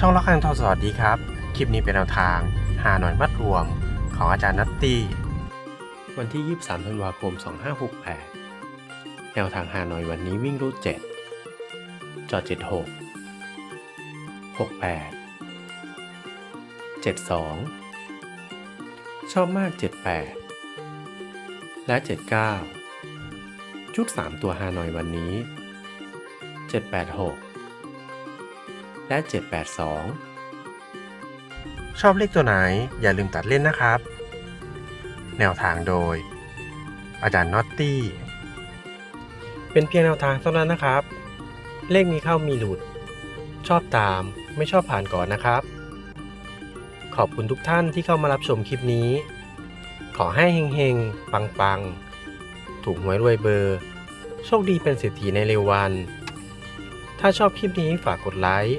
ช่องละครังทอสวัสดีครับ คลิปนี้เป็นแนวทางหาหน่อยมัดรวมของอาจารย์นัตตี้ วันที่ 23 ธันวาคม 2568 แนวทางหาหน่อยวันนี้วิ่งรูด7 จอด 76 68 72 ชอบมาก 78 และ 79 ชุด 3 ตัวฮาหน่อยวันนี้ 786 และ 782 ชอบเลขตัวไหนอย่าลืมตัดเล่นนะครับ แนวทางโดย อาจารย์น็อตตี้ เป็นเพียงแนวทางเท่านั้นนะครับ เลขมีเข้ามีหลุด ชอบตามไม่ชอบผ่านก่อนนะครับ ขอบคุณทุกท่านที่เข้ามารับชมคลิปนี้ ขอให้เฮงๆ ปังๆ ถูกหวยรวยเบอร์ โชคดีเป็นเศรษฐีในเร็ววันถ้าชอบคลิปนี้ฝากกดไลค์